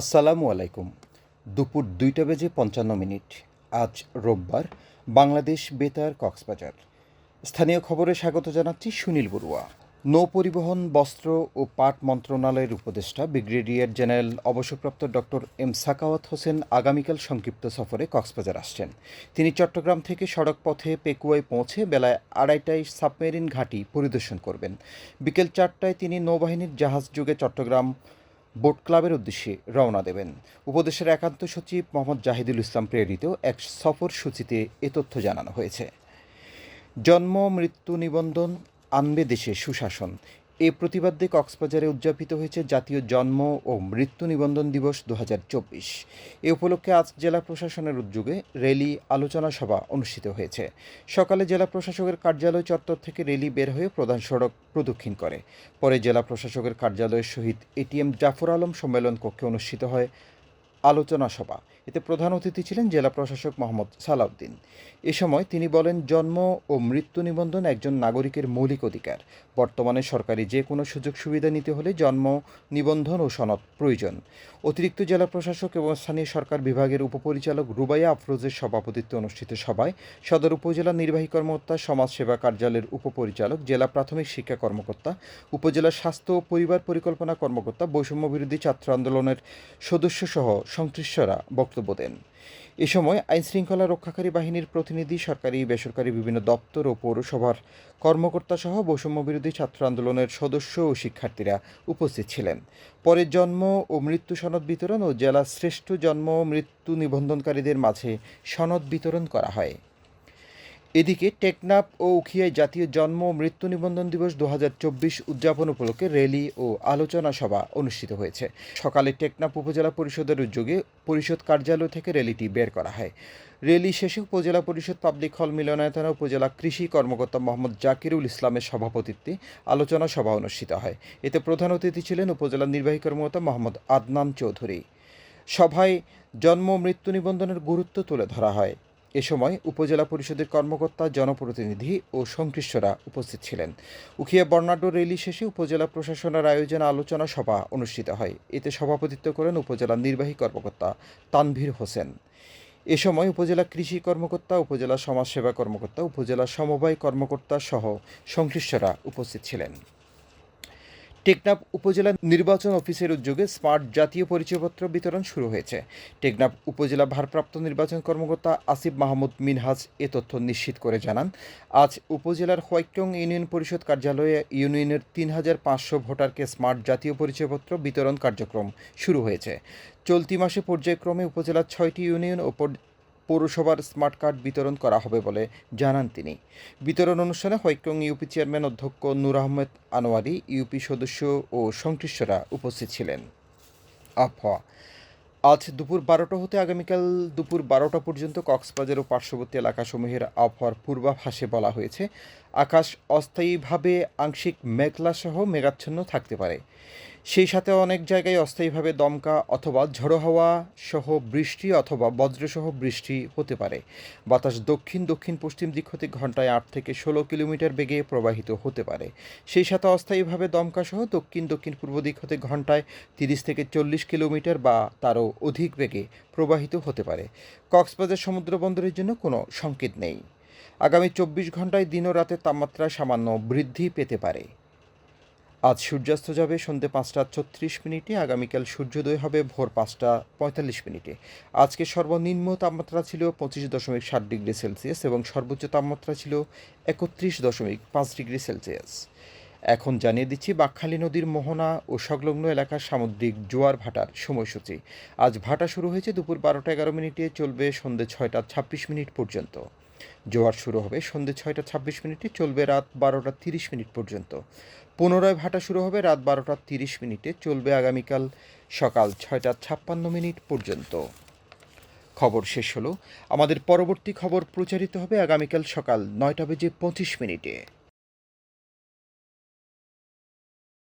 আসসালামু আলাইকুম। দুপুর দুইটা বেজে পঞ্চান্ন মিনিট। আজ রোববার, বাংলাদেশ বেতার কক্সবাজার। স্থানীয় খবরে স্বাগত জানাচ্ছি সুনীল বড়ুয়া। নৌ পরিবহন, বস্ত্র ও পাট মন্ত্রণালয়ের উপদেষ্টা, ব্রিগেডিয়ার জেনারেল অবসরপ্রাপ্ত ডক্টর এম সাকাওয়াত হোসেন আগামীকাল সংক্ষিপ্ত সফরে কক্সবাজার আসছেন। তিনি চট্টগ্রাম থেকে সড়ক পথে পেকুয়ায় পৌঁছে বেলায় আড়াইটায় সাবমেরিন ঘাঁটি পরিদর্শন করবেন। বিকেল চারটায় তিনি নৌবাহিনীর জাহাজ যুগে চট্টগ্রাম বোট ক্লাবের উদ্দেশ্যে রওনা দেবেন। উপদেশের একান্ত সচিব মোহাম্মদ জাহিদুল ইসলাম প্রেরিত এক সফর সূচিতে এ তথ্য জানানো হয়েছে। জন্ম, মৃত্যু নিবন্ধন, আনবে দেশে সুশাসন এ প্রতিবাদে কক্সবাজারে উদযাপিত হয়েছে জাতীয় জন্ম ও মৃত্যু নিবন্ধন দিবস দু হাজার চব্বিশ। এ উপলক্ষে আজ জেলা প্রশাসনের উদ্যোগে র্যালি, আলোচনা সভা অনুষ্ঠিত হয়েছে। সকালে জেলা প্রশাসকের কার্যালয় চত্বর থেকে র্যালি বের হয়ে প্রধান সড়ক প্রদক্ষিণ করে। পরে জেলা প্রশাসকের কার্যালয়ের সহিত এটিএম জাফর আলম সম্মেলন কক্ষে অনুষ্ঠিত হয়। আলোচনা সভা। এতে প্রধান অতিথি ছিলেন জেলা প্রশাসক মোহাম্মদ সালাউদ্দিন। এ সময় তিনি বলেন, জন্ম ও মৃত্যু নিবন্ধন একজন নাগরিকের মৌলিক অধিকার। বর্তমানে সরকারি যে কোনো সুযোগ সুবিধা নিতে হলে জন্ম, নিবন্ধন ও সনদ প্রয়োজন। অতিরিক্ত জেলা প্রশাসক এবং স্থানীয় সরকার বিভাগের উপপরিচালক রুবাইয়া আফরোজের সভাপতিত্বে অনুষ্ঠিত সভায় সদর উপজেলা নির্বাহী কর্মকর্তা, সমাজসেবা কার্যালয়ের উপপরিচালক, জেলা প্রাথমিক শিক্ষা কর্মকর্তা, উপজেলা স্বাস্থ্য ও পরিবার পরিকল্পনা কর্মকর্তা, বৈষম্য বিরোধী ছাত্র আন্দোলনের সদস্যসহ সংশ্লিষ্টরা বক্তব্য দেন। এ সময় আইনশৃঙ্খলা রক্ষাকারী বাহিনীর প্রতিনিধি, সরকারি, বেসরকারি বিভিন্ন দপ্তর ও পৌরসভার কর্মকর্তা সহ বৈষম্য বিরোধী ছাত্র আন্দোলনের সদস্য ও শিক্ষার্থীরা উপস্থিত ছিলেন। পরে জন্ম ও মৃত্যু সনদ বিতরণ ও জেলা শ্রেষ্ঠ জন্ম মৃত্যু নিবন্ধনকারীদের মাঝে সনদ বিতরণ করা হয়। এদিকে টেকনাফ ও উখিয়ায় জাতীয় জন্ম মৃত্যু নিবন্ধন দিবস দু হাজার চব্বিশ উদযাপন উপলক্ষে র্যালি ও আলোচনা সভা অনুষ্ঠিত হয়েছে। সকালে টেকনাফ উপজেলা পরিষদের উদ্যোগে পরিষদ কার্যালয় থেকে র্যালিটি বের করা হয়। র্যালি শেষে উপজেলা পরিষদ পাবলিক হল মিলনায়তনে উপজেলা কৃষি কর্মকর্তা মোহাম্মদ জাকিরুল ইসলামের সভাপতিত্বে আলোচনা সভা অনুষ্ঠিত হয়। এতে প্রধান অতিথি ছিলেন উপজেলা নির্বাহী কর্মকর্তা মোহাম্মদ আদনান চৌধুরী। সভায় জন্ম মৃত্যু নিবন্ধনের গুরুত্ব তুলে ধরা হয়। এ সময় উপজেলা পরিষদের কর্মকর্তা, জনপ্রতিনিধি ও সংশ্লিষ্টরা উপস্থিত ছিলেন। উখিয়া বর্ণাঢ্য র্যালি শেষে উপজেলা প্রশাসনের আয়োজনে আলোচনা সভা অনুষ্ঠিত হয়। এতে সভাপতিত্ব করেন উপজেলা নির্বাহী কর্মকর্তা তানভীর হোসেন। এ সময় উপজেলা কৃষি কর্মকর্তা, উপজেলা সমাজসেবা কর্মকর্তা, উপজেলা সমবায় কর্মকর্তা সহ সংশ্লিষ্টরা উপস্থিত ছিলেন। টেকনাফ উপজেলা নির্বাচন অফিসের উদ্যোগে স্মার্ট জাতীয় পরিচয়পত্র বিতরণ শুরু হয়েছে। টেকনাফ উপজেলা ভারপ্রাপ্ত নির্বাচন কর্মকর্তা আসিফ মাহমুদ মিনহাজ এ তথ্য নিশ্চিত করে জানান, আজ উপজেলার হোয়াইটং ইউনিয়ন পরিষদ কার্যালয়ে ইউনিয়নের তিন হাজার পাঁচশো ভোটারকে স্মার্ট জাতীয় পরিচয়পত্র বিতরণ কার্যক্রম শুরু হয়েছে। চলতি মাসে পর্যায়ক্রমে উপজেলার ছয়টি ইউনিয়ন ও পৌরসভার স্মার্ট কার্ড বিতরণ করা হবে বলে জানান তিনি। বিতরণ অনুষ্ঠানে হৈক্যং ইউপি চেয়ারম্যান অধ্যক্ষ নূর আহমেদ আনোয়ারি, ইউপি সদস্য ও সংশ্লিষ্টরা উপস্থিত ছিলেন। আবহাওয়া। আজ দুপুর বারোটা হতে আগামীকাল দুপুর বারোটা পর্যন্ত কক্সবাজার ও পার্শ্ববর্তী এলাকাসমূহের আবহাওয়ার পূর্বাভাসে বলা হয়েছে, আকাশ অস্থায়ীভাবে আংশিক মেঘলাসহ মেঘাচ্ছন্ন থাকতে পারে। সেই সাথে অনেক জায়গায় অস্থায়ীভাবে দমকা অথবা ঝড়ো হাওয়া সহ বৃষ্টি অথবা বজ্রসহ বৃষ্টি হতে পারে। বাতাস দক্ষিণ দক্ষিণ, পশ্চিম দিক হতে ঘন্টায় আট থেকে ষোলো কিলোমিটার বেগে প্রবাহিত হতে পারে। সেই সাথে অস্থায়ীভাবে দমকা সহ দক্ষিণ দক্ষিণ পূর্ব দিক হতে ঘন্টায় তিরিশ থেকে চল্লিশ কিলোমিটার বা তারও অধিক বেগে প্রবাহিত হতে পারে। কক্সবাজার সমুদ্র বন্দরের জন্য কোনো সংকেত নেই। আগামী চব্বিশ ঘন্টায় দিন ও রাতের তাপমাত্রা সামান্য বৃদ্ধি পেতে পারে। আজ সূর্যাস্ত যাবে সন্ধ্যে পাঁচটা ছত্রিশ মিনিটে, আগামীকাল সূর্যোদয় হবে ভোর পাঁচটা পঁয়তাল্লিশ মিনিটে। আজকে সর্বনিম্ন তাপমাত্রা ছিল পঁচিশ দশমিক সাত ডিগ্রি সেলসিয়াস এবং সর্বোচ্চ তাপমাত্রা ছিল একত্রিশ দশমিক পাঁচ ডিগ্রি সেলসিয়াস। এখন জানিয়ে দিচ্ছি, বাকখালী নদীর মোহনা ও সংলগ্ন এলাকার সামুদ্রিক জোয়ার ভাটার সময়সূচি। আজ ভাটা শুরু হয়েছে দুপুর বারোটা এগারো মিনিটে, চলবে সন্ধ্যে ছয়টা ছাব্বিশ মিনিট পর্যন্ত। জোয়ার শুরু হবে সন্ধ্যে ছয়টা ছাব্বিশ মিনিটে, চলবে রাত বারোটা তিরিশ মিনিট পর্যন্ত। পুনরায় ভাটা শুরু হবে রাত বারোটা তিরিশ মিনিটে, চলবে আগামীকাল সকাল ছয়টা ছাপ্পান্ন মিনিট পর্যন্ত। খবর শেষ হলো। আমাদের পরবর্তী খবর প্রচারিত হবে আগামীকাল সকাল নয়টা বেজে পঁচিশ মিনিটে।